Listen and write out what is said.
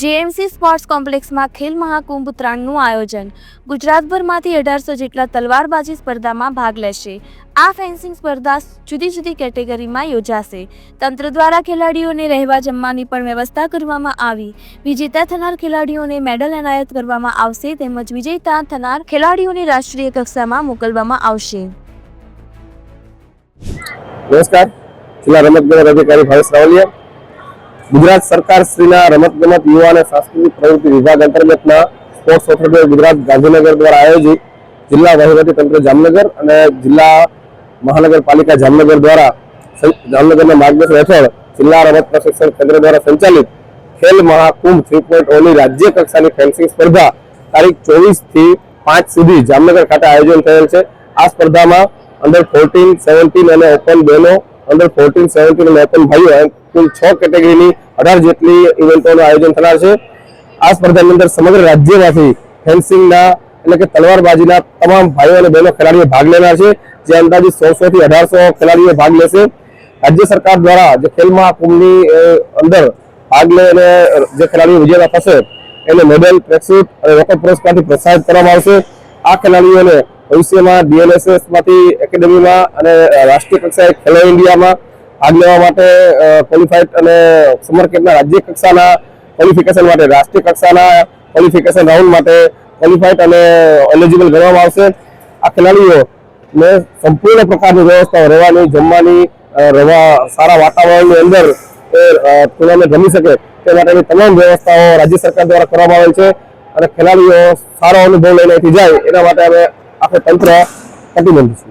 JMC sports કોમ્પ્લેક્સમાં Khel Mahakumbh ત્રણનું આયોજન. ગુજરાતભરમાંથી અઢારસો જેટલા તલવારબાજી સ્પર્ધામાં ભાગ લેશે. આ ફેન્સિંગ સ્પર્ધા જુદી જુદી કેટેગરીમાં યોજાશે. તંત્ર દ્વારા ખેલાડીઓને રહેવા જમવાની પણ વ્યવસ્થા કરવામાં આવી. વિજેતા થનાર ખેલાડીઓને મેડલ એનાયત કરવામાં આવશે તેમજ વિજેતા થનાર ખેલાડીઓને રાષ્ટ્રીય કક્ષામાં મોકલવામાં આવશે. નમસ્કાર. જિલ્લા રમતગમત અધિકારી ભાવેશ રાવલિયા. ગુજરાત સરકાર શ્રીના રમતગમત યુવા અને સાંસ્કૃતિક પ્રવૃત્તિ વિભાગ અંતર્ગતના સ્પોર્ટ્સ ઓથોરિટી ગુજરાત ગાંધીનગર દ્વારા આયોજિત જિલ્લા વહીવટી તંત્ર જામનગર અને જિલ્લા મહાનગરપાલિકા જામનગર દ્વારા જામનગરના માર્ગદર્શન હેઠળ જિલ્લા રમત પ્રશિક્ષણ કેન્દ્ર દ્વારા સંચાલિત ખેલ મહાકુંભ થ્રી પોઈન્ટ ઓની રાજ્ય કક્ષાની ફેન્સિંગ સ્પર્ધા તારીખ ચોવીસથી પાંચ સુધી જામનગર ખાતે આયોજન થયેલ છે. આ સ્પર્ધામાં અંડર ફોર્ટીન સેવન્ટીન અને ઓપન બેનો અંડર ફોર્ટીન સેવન્ટીન અને ઓપન ભાઈઓ કુલ છ કેટેગરીની અઢાર જેટલી ઇવેન્ટોનું આયોજન થનાર છે. આ સ્પર્ધાની અંદર સમગ્ર રાજ્યમાંથી ફેન્સિંગના એટલે કે તલવારબાજીના તમામ ભાઈઓ અને બહેનો ખેલાડીઓ ભાગ લેનાર છે. જે અંદાજિત સોળસો થી અઢારસો ખેલાડીઓ ભાગ લેશે. રાજ્ય સરકાર દ્વારા જે ખેલ મહાકુંભની અંદર ભાગ લઈને જે ખેલાડીઓ વિજેતા થશે, એને મેડલ ટ્રેકસૂટ અને રોકડ પુરસ્કારથી પ્રોત્સાહિત કરવામાં આવશે. આ ખેલાડીઓને ભવિષ્યમાં ડીએલએસએસમાંથી એકેડેમીમાં અને રાષ્ટ્રીય કક્ષાએ ખેલો ઇન્ડિયામાં ભાગ લેવા માટે ક્વોલિફાઈડ અને સમર કેમ્પના રાજ્ય કક્ષાના ક્વોલિફિકેશન માટે, રાષ્ટ્રીય કક્ષાના ક્વોલિફિકેશન રાઉન્ડ માટે ક્વોલિફાઈડ અને એલિજિબલ ગણવામાં આવશે. આ ખેલાડીઓને સંપૂર્ણ પ્રકારની વ્યવસ્થાઓ, રહેવાની, જમવાની રહેવા, સારા વાતાવરણની અંદર એ ટુર્નામેન્ટ રમી શકે તે માટેની તમામ વ્યવસ્થાઓ રાજ્ય સરકાર દ્વારા કરવામાં આવેલ છે અને ખેલાડીઓ સારો અનુભવ લઈને જાય, એના માટે અમે આખું તંત્ર પ્રતિબંધ છે